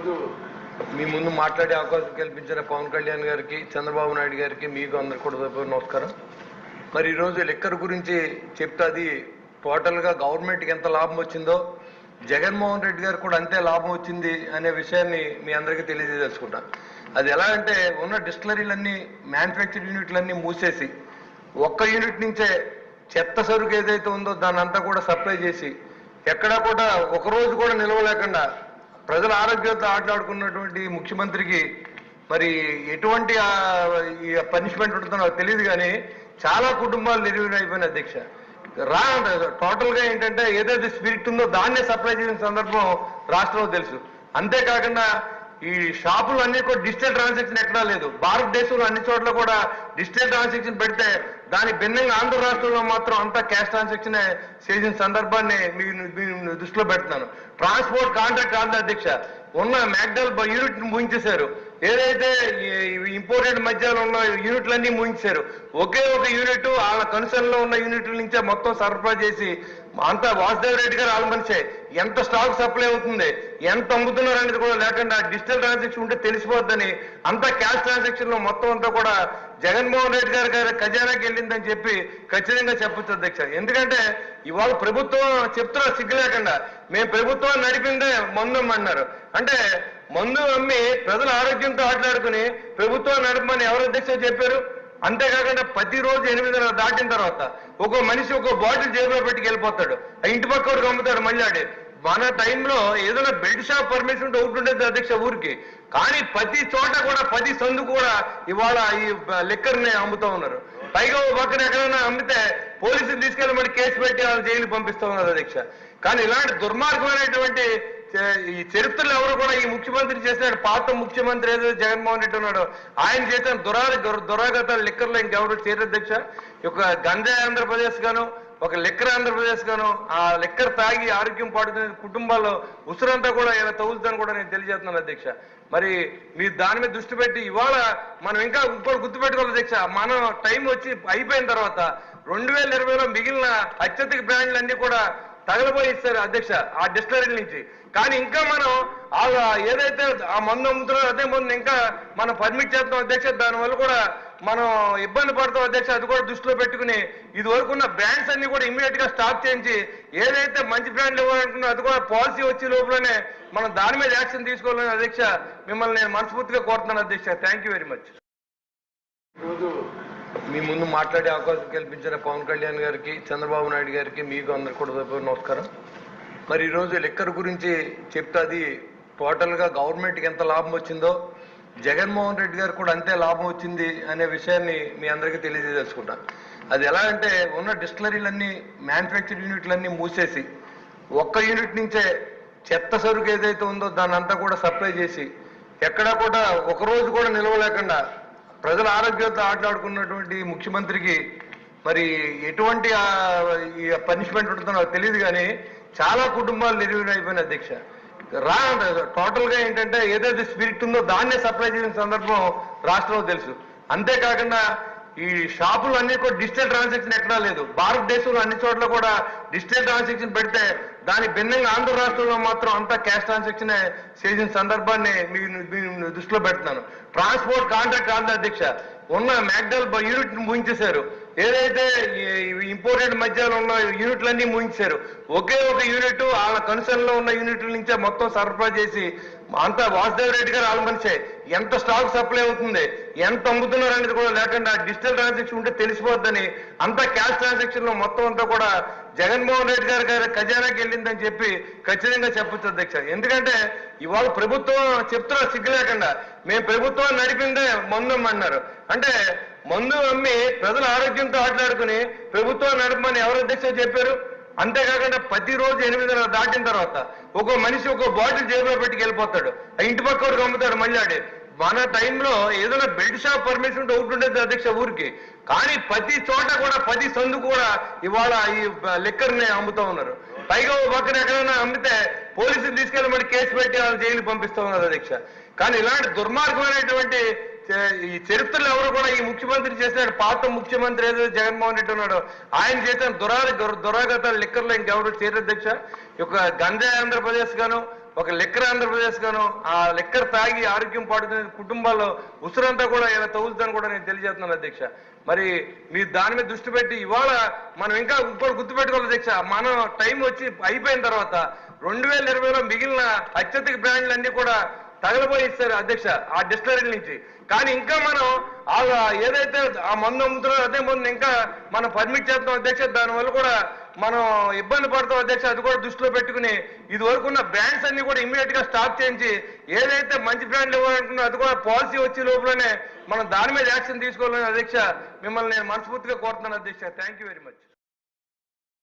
ఈరోజు మీ ముందు మాట్లాడే అవకాశం కల్పించిన పవన్ కళ్యాణ్ గారికి చంద్రబాబు నాయుడు గారికి మీకు అందరు కూడా నమస్కారం. మరి ఈరోజు లిక్కర్ గురించి చెప్తే అది టోటల్గా గవర్నమెంట్కి ఎంత లాభం వచ్చిందో జగన్మోహన్ రెడ్డి గారు కూడా అంతే లాభం వచ్చింది అనే విషయాన్ని మీ అందరికీ తెలియజేసుకుంటా అది ఎలా అంటే ఉన్న డిస్టిలరీలన్నీ మ్యానుఫ్యాక్చర్ యూనిట్లన్నీ మూసేసి ఒక్క యూనిట్ నుంచే చెత్త సరుకు ఏదైతే ఉందో దాన్ని అంతా కూడా సప్లై చేసి ఎక్కడా కూడా ఒక రోజు కూడా నిలవలేకుండా ప్రజల ఆరోగ్యంతో ఆటలాడుకున్నటువంటి ముఖ్యమంత్రికి మరి ఎటువంటి ఈ పనిష్మెంట్ ఉంటుందో నాకు తెలియదు కానీ చాలా కుటుంబాలు నిర్వీర్యం అధ్యక్ష. రా టోటల్గా ఏంటంటే ఏదైతే స్పిరిట్ ఉందో దాన్నే సప్లై చేసిన సందర్భం రాష్ట్రంలో తెలుసు. అంతేకాకుండా ఈ షాపులు అన్ని కూడా డిజిటల్ ట్రాన్సాక్షన్ ఎక్కడా లేదు. భారతదేశంలో అన్ని చోట్ల కూడా డిజిటల్ ట్రాన్సాక్షన్ పెడితే దాని భిన్నంగా ఆంధ్ర రాష్ట్రంలో మాత్రం అంతా క్యాష్ ట్రాన్సాక్షన్ చేసిన సందర్భాన్ని మీ దృష్టిలో పెడుతున్నాను. ట్రాన్స్పోర్ట్ కాంట్రాక్ట్ ఆంధ్ర అధ్యక్ష. ఉన్న మ్యాక్డల్ యూనిట్ ముగించేశారు. ఏదైతే ఇంపోర్టెడ్ మధ్యలో ఉన్న యూనిట్లన్నీ ముగించారు ఒకే ఒక యూనిట్ వాళ్ళ కన్సర్న్లో ఉన్న యూనిట్ల నుంచే మొత్తం సరఫరా చేసి అంతా వాసుదేవ్ రెడ్డి గారు వాళ్ళ మనిషే. ఎంత స్టాక్ సప్లై అవుతుంది ఎంత అమ్ముతున్నారు అనేది కూడా లేకుండా డిజిటల్ ట్రాన్సాక్షన్ ఉంటే తెలిసిపోద్దని అంతా క్యాష్ ట్రాన్సాక్షన్లో మొత్తం అంతా కూడా జగన్మోహన్ రెడ్డి గారి గారి ఖజానాకి వెళ్ళిందని చెప్పి ఖచ్చితంగా చెప్పొచ్చు అధ్యక్ష. ఎందుకంటే ఇవాళ ప్రభుత్వం చెప్తున్నారు సిగ్గు లేకుండా మేము ప్రభుత్వం నడిపిందే మందు అన్నారు అంటే మందు అమ్మి ప్రజల ఆరోగ్యంతో ఆటలాడుకుని ప్రభుత్వం నడపమని ఎవరు అధ్యక్ష చెప్పారు? అంతేకాకుండా ప్రతిరోజు ఎనిమిదిన్నర దాటిన తర్వాత ఒక్కో మనిషి ఒక్కో బాటిల్ జేబులో పెట్టుకు వెళ్ళిపోతాడు. ఆ ఇంటి పక్క వాడికి అమ్ముతాడు మళ్ళీ మన టైంలో ఏదైనా బెల్ట్ షాప్ పర్మిషన్ ఉంటే ఒకటి ఉండేది అధ్యక్ష ఊరికి. కానీ ప్రతి చోట కూడా ప్రతి సందు కూడా ఇవాళ ఈ లెక్కర్ని అమ్ముతా ఉన్నారు. పైగా ఓ పక్కన ఎక్కడైనా అమ్మితే పోలీసులు తీసుకెళ్ళి మరి కేసు పెట్టి వాళ్ళు జైలు పంపిస్తా ఉన్నారు అధ్యక్ష. కానీ ఇలాంటి దుర్మార్గమైనటువంటి ఈ చరిత్రలో ఎవరు కూడా ఈ ముఖ్యమంత్రి చేసినాడు పాత ముఖ్యమంత్రి ఏదో జగన్మోహన్ రెడ్డి ఉన్నాడు. ఆయన చేసిన దురా దురాగతాలు లిక్కర్లో ఇంకెవరు చేయరు అధ్యక్ష ఒక గంజా ఆంధ్రప్రదేశ్ గాను ఒక లిక్కర్ ఆంధ్రప్రదేశ్ గాను ఆ లిక్కర్ తాగి ఆరోగ్యం పాడుతున్న కుటుంబాల్లో ఉసురంతా కూడా ఇలా తగులుతుందని కూడా నేను తెలియజేస్తున్నాను అధ్యక్ష. మరి మీరు దాని మీద దృష్టి పెట్టి ఇవాళ మనం ఇంకా ఇంకోటి గుర్తుపెట్టుకోవాలి అధ్యక్ష. మనం టైం వచ్చి అయిపోయిన తర్వాత రెండు వేల ఇరవైలో మిగిలిన అత్యధిక బ్రాండ్లు అన్ని కూడా తగలబోయి ఇస్తారు అధ్యక్ష ఆ డిస్టిలరీ నుంచి. కానీ ఇంకా మనం ఏదైతే ఆ మందు అమ్ముతున్నారో అదే మందు ఇంకా మనం పర్మిట్ చేస్తాం అధ్యక్ష దానివల్ల కూడా మనం ఇబ్బంది పడతాం అధ్యక్ష అది కూడా దృష్టిలో పెట్టుకుని. ఇది వరకు ఉన్న బ్రాండ్స్ అన్ని కూడా ఇమీడియట్గా స్టాప్ చేయించి ఏదైతే మంచి బ్రాండ్లు ఇవ్వాలనుకున్నా అది కూడా పాలసీ వచ్చే లోపలనే మనం దాని మీద యాక్షన్ తీసుకోవాలని అధ్యక్ష మిమ్మల్ని నేను మనస్ఫూర్తిగా కోరుతున్నాను అధ్యక్ష. థ్యాంక్ యూ వెరీ మచ్ ఈరోజు మీ ముందు మాట్లాడే అవకాశం కల్పించిన పవన్ కళ్యాణ్ గారికి చంద్రబాబు నాయుడు గారికి మీకు అందరికి కూడా నమస్కారం. మరి ఈరోజు లిక్కర్ గురించి చెప్తే అది టోటల్గా గవర్నమెంట్కి ఎంత లాభం వచ్చిందో జగన్మోహన్ రెడ్డి గారు కూడా అంతే లాభం వచ్చింది అనే విషయాన్ని మీ అందరికీ తెలియజేసుకుంటా. అది ఎలా అంటే ఉన్న డిస్టిలరీలన్నీ మ్యానుఫ్యాక్చర్ యూనిట్లన్నీ మూసేసి ఒక్క యూనిట్ నుంచే చెత్త సరుకు ఏదైతే ఉందో దాన్ని అంతా కూడా సప్లై చేసి ఎక్కడా కూడా ఒక రోజు కూడా నిలవలేకుండా ప్రజల ఆరోగ్యంతో ఆటలాడుకున్నటువంటి ముఖ్యమంత్రికి మరి ఎటువంటి ఈ పనిష్మెంట్ ఉంటుందో నాకు తెలియదు కానీ చాలా కుటుంబాలు నిర్వీర్యం అయిపోయిన అధ్యక్ష. రా టోటల్గా ఏంటంటే ఏదైతే స్పిరిట్ ఉందో దాన్నే సప్లై చేసిన సందర్భం రాష్ట్రంలో తెలుసు. అంతేకాకుండా ఈ షాపులు అన్ని కూడా డిజిటల్ ట్రాన్సాక్షన్ ఎక్కడా లేదు. భారతదేశంలో అన్ని చోట్ల కూడా డిజిటల్ ట్రాన్సాక్షన్ పెడితే దాని భిన్నంగా ఆంధ్ర రాష్ట్రంలో మాత్రం అంతా క్యాష్ ట్రాన్సాక్షన్ చేసిన సందర్భాన్ని మీ దృష్టిలో పెడుతున్నాను. ట్రాన్స్పోర్ట్ కాంట్రాక్ట్ ఆంధ్ర అధ్యక్ష. ఉన్న మ్యాక్డల్ యూనిట్ ముగించేశారు. ఏదైతే ఇంపోర్టెడ్ మధ్యలో ఉన్న యూనిట్లన్నీ ముగించారు ఒకే ఒక యూనిట్ వాళ్ళ కన్సర్న్లో ఉన్న యూనిట్ల నుంచే మొత్తం సరఫరా చేసి అంతా వాసుదేవ్ రెడ్డి గారు వాళ్ళ మనిషే. ఎంత స్టాక్ సప్లై అవుతుంది ఎంత అమ్ముతున్నారు అనేది కూడా లేకుండా డిజిటల్ ట్రాన్సాక్షన్ ఉంటే తెలిసిపోద్దని అంతా క్యాష్ ట్రాన్సాక్షన్లో మొత్తం అంతా కూడా జగన్మోహన్ రెడ్డి గారి గారి ఖజానాకి వెళ్ళిందని చెప్పి ఖచ్చితంగా చెప్పొచ్చు అధ్యక్ష. ఎందుకంటే ఇవాళ ప్రభుత్వం చెప్తున్నా సిగ్గు లేకుండా మేము ప్రభుత్వం నడిపిందే మందు అన్నారు అంటే మందు అమ్మి ప్రజల ఆరోగ్యంతో ఆటలాడుకుని ప్రభుత్వం నడపమని ఎవరు అధ్యక్షులు చెప్పారు? అంతేకాకుండా ప్రతిరోజు ఎనిమిదిన్నర దాటిన తర్వాత ఒక్కో మనిషి ఒక్కో బాటిల్ జేబులో పెట్టుకు వెళ్ళిపోతాడు. ఆ ఇంటి పక్క వాడికి అమ్ముతాడు మళ్ళీ మన టైంలో ఏదైనా బెల్ట్ షాప్ పర్మిషన్ ఉంటే ఒకటి ఉండేది అధ్యక్ష ఊరికి. కానీ ప్రతి చోట కూడా ప్రతి సందు కూడా ఇవాళ ఈ లెక్కర్ని అమ్ముతా ఉన్నారు. పైగా ఓ పక్కన ఎక్కడైనా అమ్మితే పోలీసులు తీసుకెళ్ళి మరి కేసు పెట్టి వాళ్ళు జైలు పంపిస్తా ఉన్నారు అధ్యక్ష. కానీ ఇలాంటి దుర్మార్గమైనటువంటి ఈ చరిత్రలో ఎవరు కూడా ఈ ముఖ్యమంత్రి చేసినాడు పాత ముఖ్యమంత్రి ఏదో జగన్మోహన్ రెడ్డి ఉన్నాడు. ఆయన చేసిన దురా దురాగతాలు లిక్కర్లో ఇంకెవరు చేయరు అధ్యక్ష. ఈ గంజాయి ఆంధ్రప్రదేశ్ గాను ఒక లెక్కర్ ఆంధ్రప్రదేశ్ గాను ఆ లెక్కర్ తాగి ఆరోగ్యం పాడుతున్న కుటుంబాల్లో ఉసురంతా కూడా ఇలా తగులుతుందని కూడా నేను తెలియజేస్తున్నాను అధ్యక్ష. మరి మీరు దాని మీద దృష్టి పెట్టి ఇవాళ మనం ఇంకా ఇంకోటి గుర్తుపెట్టుకోవాలి అధ్యక్ష. మనం టైం వచ్చి అయిపోయిన తర్వాత రెండు వేల ఇరవైలో మిగిలిన అత్యధిక బ్రాండ్లు అన్ని కూడా తగలబోయి ఇస్తారు అధ్యక్ష ఆ డిస్టరీ నుంచి. కానీ ఇంకా మనం ఆ ఏదైతే ఆ మందు అమ్ముతున్నారో అదే మందు ఇంకా మనం పర్మిట్ చేస్తాం అధ్యక్ష. దానివల్ల కూడా మనం ఇబ్బంది పడతాం అధ్యక్ష. అది కూడా దృష్టిలో పెట్టుకుని ఇది వరకు ఉన్న బ్రాండ్స్ అన్ని కూడా ఇమీడియట్గా స్టాప్ చేయించి ఏదైతే మంచి బ్రాండ్ ఇవ్వాలనుకున్నా అది కూడా పాలసీ వచ్చే లోపలనే మనం దాని మీద యాక్షన్ తీసుకోవాలని అధ్యక్ష మిమ్మల్ని నేను మనస్ఫూర్తిగా కోరుతున్నాను అధ్యక్ష. Thank you very much